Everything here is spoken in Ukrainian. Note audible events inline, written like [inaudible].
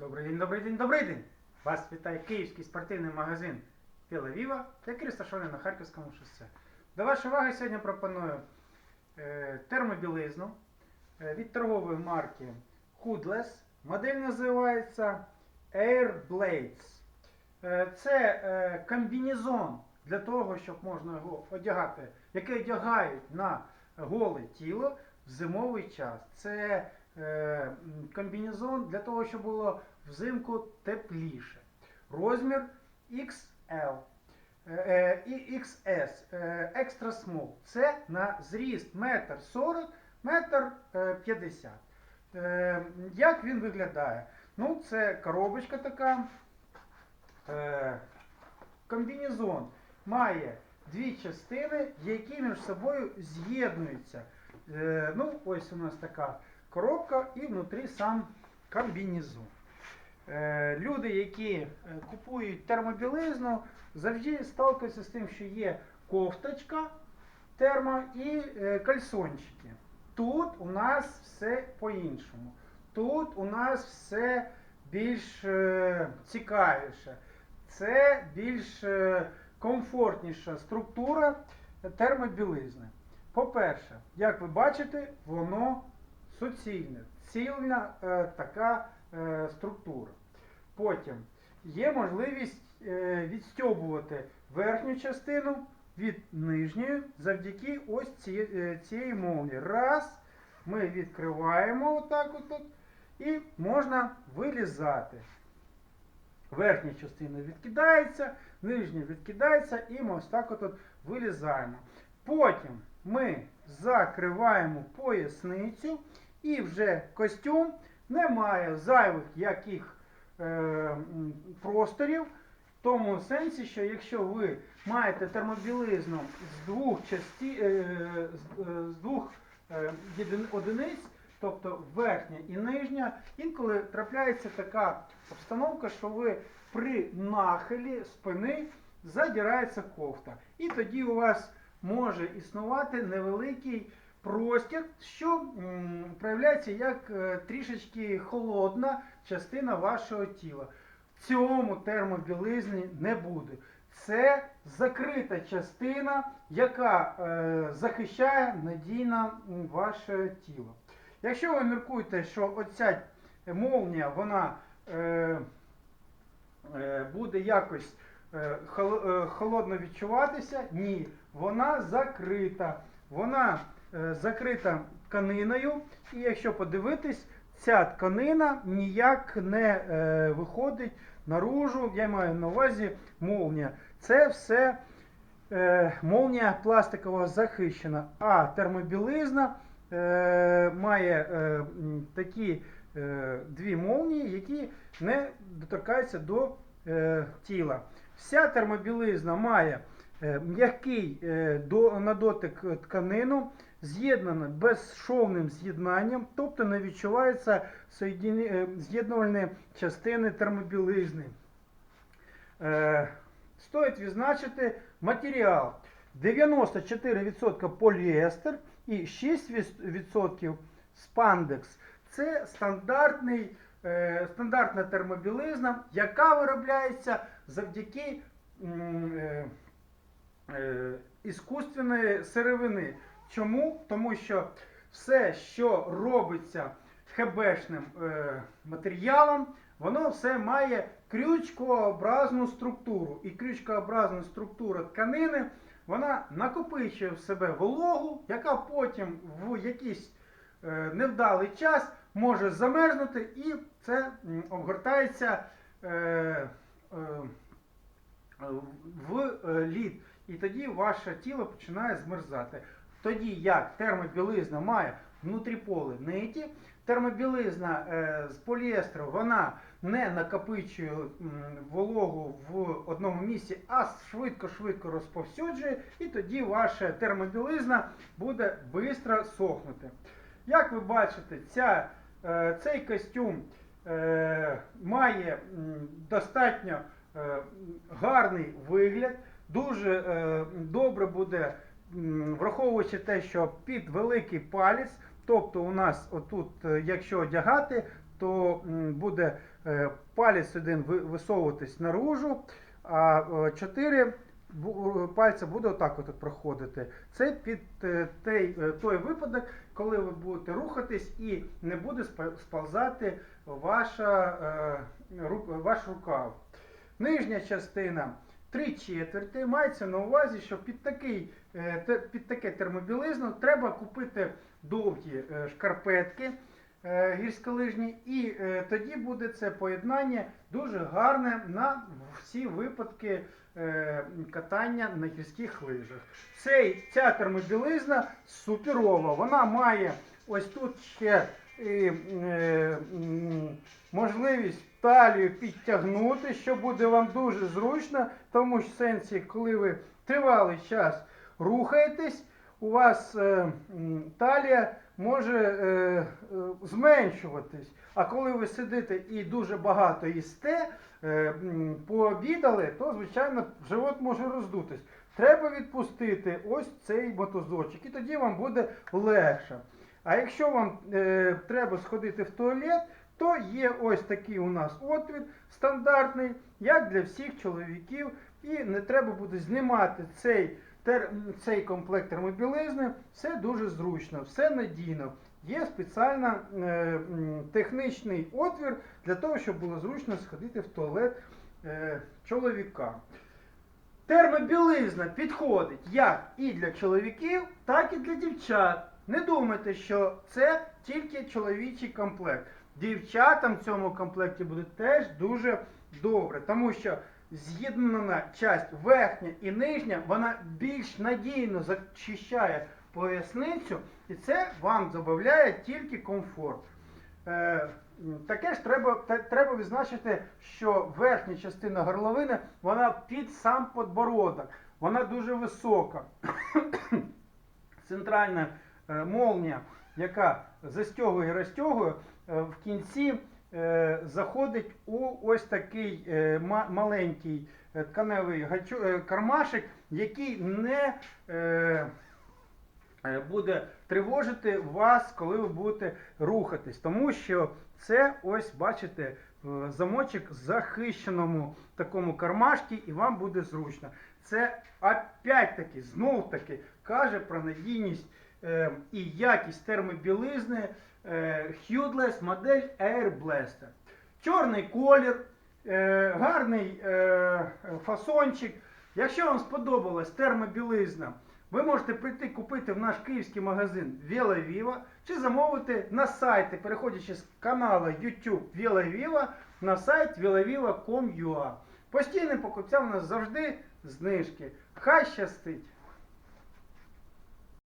Добрий день, добрий день, добрий день! Вас вітає київський спортивний магазин Пілавіва, який розташований на Харківському шосе. До вашої уваги сьогодні пропоную е, термобілизну е, від торгової марки Hoodless. Модель називається Air Blades. Е, це комбінезон для того, щоб можна його одягати, який одягають на голе тіло в зимовий час. Це комбінезон для того, щоб було взимку тепліше. Розмір XL е, е, і XS е, Extra Small. Це на зріст 1,40 м, метр е, 50 Е, Як він виглядає? Ну, це коробочка така. Е, Комбінезон має дві частини, які між собою з'єднуються. Е, Ну, ось у нас така коробка і внутрі сам комбінезон. Е, Люди, які е, купують термобілизну, завжди сталкуються з тим, що є кофточка термо і е, кальсончики. Тут у нас все по-іншому. Тут у нас все більш цікавіше. Це більш комфортніша структура термобілизни. По-перше, як ви бачите, воно суцільне, цільна е, така е, структура. Потім є можливість е, відстьобувати верхню частину від нижньої завдяки ось ці, е, цієї молнії. Раз, ми відкриваємо отак от, і можна вилізати. Верхня частина відкидається, нижня відкидається, і ми ось так от вилізаємо. Потім ми закриваємо поясницю і вже костюм не має зайвих яких е, просторів. В тому сенсі, що якщо ви маєте термобілизну з двох часті, е, з, е, з двох е, одиниць, тобто верхня і нижня, інколи трапляється така обстановка, що ви при нахилі спини задирається кофта. І тоді у вас може існувати невеликий простір, що проявляється як е, трішечки холодна частина вашого тіла. В цьому термобілизні не буде. Це закрита частина, яка е, захищає надійно ваше тіло. Якщо ви міркуєте, що оця молнія, вона е, буде якось холодно відчуватися, ні, вона закрита. Вона закрита тканиною, і якщо подивитись, ця тканина ніяк не е, виходить наружу. Я маю на увазі молнія. Це все е, молнія пластикова захищена, а термобілизна е, має е, такі е, дві молнії, які не доторкаються до е, тіла. Вся термобілизна має е, м'який е, на дотик е, тканину, з'єднана безшовним з'єднанням, тобто не відчувається е, з'єднувальні частини термобілизни. Е, Стоїть відзначити матеріал 94% поліестер і 6% спандекс. Це стандартний, е, стандартна термобілизна, яка виробляється завдяки іскусственної сировини. Чому? Тому що все, що робиться ХБшним е, матеріалом, воно все має крючкообразну структуру. І крючкообразна структура тканини вона накопичує в себе вологу, яка потім в якийсь е, невдалий час може замерзнути і це обгортається е, е, в лід. І тоді ваше тіло починає змерзати. Тоді як термобілизна має внутріполе ниті, термобілизна е, з поліестру вона не накопичує вологу в одному місці, а швидко-швидко розповсюджує, і тоді ваша термобілизна буде швидко сохнути. Як ви бачите, ця, е, цей костюм е, має достатньо гарний вигляд, дуже добре буде, враховуючи те, що під великий палець, тобто у нас отут, е, якщо одягати, то буде е, палець один висовуватись наружу, а е, чотири пальця буде отак от проходити. Це під той, той випадок, коли ви будете рухатись і не буде сползати ваша, ваш рукав. Нижня частина 3 четверти. Мається на увазі, що під, такий, е, під таке термобілизну треба купити довгі е, шкарпетки е, гірськолижні, і тоді буде це поєднання дуже гарне на всі випадки катання на гірських лижах. Цей, ця термобілизна суперова. Вона має ось тут ще і, можливість талію підтягнути, що буде вам дуже зручно, тому що в сенсі, коли ви тривалий час рухаєтесь, у вас е, талія може е, е, зменшуватись. А коли ви сидите і дуже багато їсте, е, пообідали, то звичайно живот може роздутись. Треба відпустити ось цей мотозочок, і тоді вам буде легше. А якщо вам е, треба сходити в туалет, то є ось такий у нас отвір стандартний, як для всіх чоловіків, і не треба буде знімати цей, тер, цей комплект термобілизни. Все дуже зручно, все надійно. Є спеціально е, технічний отвір для того, щоб було зручно сходити в туалет е, чоловіка. Термобілизна підходить як і для чоловіків, так і для дівчат. Не думайте, що це тільки чоловічий комплект. Дівчатам в цьому комплекті буде теж дуже добре, тому що з'єднана часть верхня і нижня, вона більш надійно захищає поясницю, і це вам додає тільки комфорт. Е, Таке ж треба, треба відзначити, що верхня частина горловини вона під сам подбородок, вона дуже висока. [coughs] Центральна е, молнія, яка застягує і розтягує, е, в кінці е, заходить у ось такий е, маленький тканевий кармашик, який не буде тривожити вас, коли ви будете рухатись. Тому що це ось, бачите, замочок в захищеному такому кармашці, і вам буде зручно. Це опять-таки, знов таки, каже про надійність і якість термобілизни е, Hudless модель Air Blaster. Чорний колір, е, гарний е, фасончик. Якщо вам сподобалась термобілизна, ви можете прийти купити в наш київський магазин Vela Viva чи замовити на сайті, переходячи з каналу YouTube Vela Viva на сайт velaviva.com.ua. Постійним покупцям у нас завжди знижки. Хай щастить!